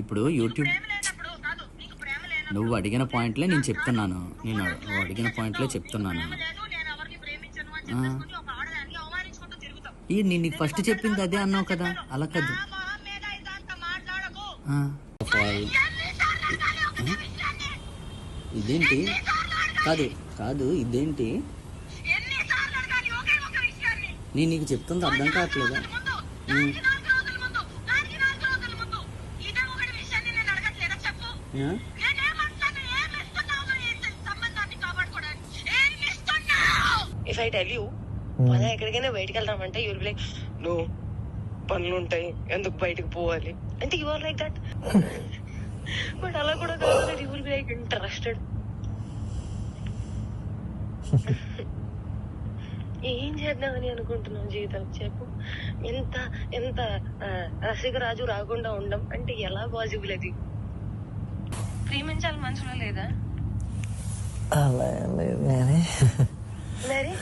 ఇప్పుడు యూట్యూబ్ నువ్వు అడిగిన పాయింట్లే నేను చెప్తున్నాను. నేను నువ్వు అడిగిన పాయింట్లే చెప్తున్నాను. ఈ నేను నీకు ఫస్ట్ చెప్పింది అదే అన్నావు కదా. అలా కాదు. ఇదేంటి? కాదు కాదు ఇదేంటి? నేను నీకు చెప్తుంది? అర్థం కావట్లేదా? ఇఫ్ ఐ టెల్ యూ పద ఎక్కడికైనా బయటికి వెళ్దామంటే యూల్ లైక్ నో పనులు ఉంటాయి ఎందుకు బయటకు పోవాలి? అంటే you are like that but అలా కూడా కాదు you will be like interested ఏం చేద్దామని అనుకుంటున్నావు జీవితం? చెప్పు. ఎంత ఎంత ఆ, రసికరాజు రాకుండా ఉండం అంటే ఎలా పాసిబుల్ అది? ప్రేమించాలి మనసులో లేదా? అలా ఏం లేదు కానీ. మరి?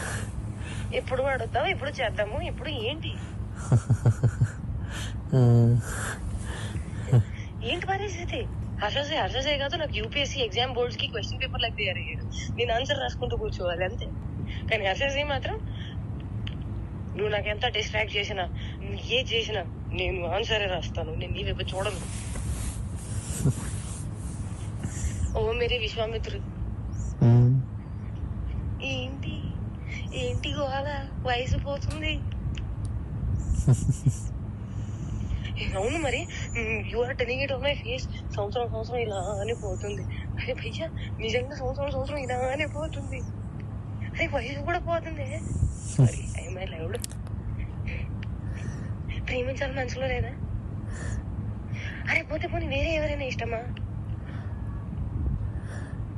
ఎప్పుడు అడుగుతావు ఎప్పుడు చేద్దాము ఇప్పుడు ఏంటి? ఏంటి పరిస్థితి? హర్షసే హర్షసే కాదు నాకు యూపీఎస్సీ ఎగ్జామ్ బోర్డ్స్కి క్వశ్చన్ పేపర్ లాగా తయారు అయ్యాడు నేను ఆన్సర్ రాసుకుంటూ కూర్చోవాలి అంతే. కానీ హర్షసే మాత్రం నువ్వు నాకు ఎంత డిస్ట్రాక్ట్ చేసినా నువ్వు ఏ చేసినా నేను ఆన్సరే రాస్తాను నేను నీ వైపు చూడను. ఓ మేరే విశ్వామిత్రుడు ఏంటి? ఏంటి గోళ వయసు పోతుంది. అవును మరి. You are telling it my face సంవత్సరం సంవత్సరం ఇలానే పోతుంది. అరే భయ్యా నిజంగా సంవత్సరం సంవత్సరం ఇలానే పోతుంది. అరే వయసు కూడా పోతుంది. సారీ ఐ మై లైవ్డ్ ప్రేమించాలి మనసులో లేదా? అరే పోతే పోనీ వేరే ఎవరైనా ఇష్టమా?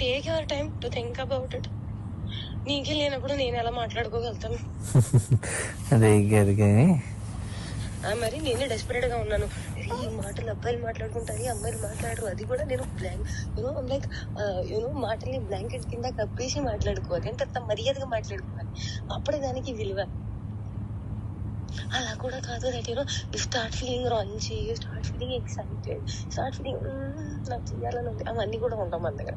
take your time to think about it నీకే లేనప్పుడు నేను ఎలా మాట్లాడుకోగలుగుతాను? అదే మరి నేనే డెస్పరేట్గా ఉన్నాను. ఈ మాటలు అబ్బాయిలు మాట్లాడుకుంటారు అమ్మాయిలు మాట్లాడరు. అది కూడా నేను blank you know like you know మాటల్ని బ్లాంకెట్ కింద కప్పేసి మాట్లాడుకోవాలి. ఎంత అంత మర్యాదగా మాట్లాడుకోవాలి. అప్పుడే దానికి విలువ. అలా కూడా కాదు that you know start feeling రంచి start feeling excited start feeling నాకు చేయాలని ఉంది. అవన్నీ కూడా ఉంటాం మన దగ్గర.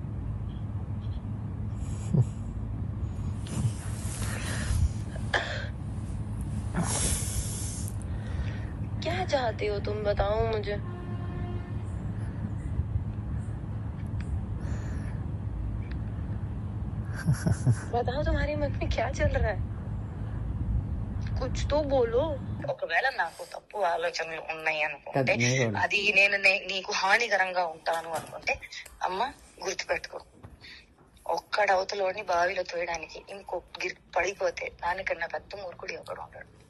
क्या चाहते हो तुम बताओ मुझे बताओ तुम्हारे मन में क्या चल रहा है कुछ तो बोलो ఒకవేళ నాకు తప్పు ఆలోచనలు ఉన్నాయి అనుకుంటే కదా, నేను కూడా. అది నేను నే- నీకు హానికరంగా ఉంటాను అనుకుంటే అమ్మ గుర్తుపెట్టుకో ఒక్కడ అవతలోని బావిలో తోయడానికి ఇంకో గిర్ పడిపోతే దానికన్నా పెద్ద మూర్ఖుడు ఒకడు ఉంటాడు ఉమ్,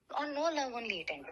on no love only it ended.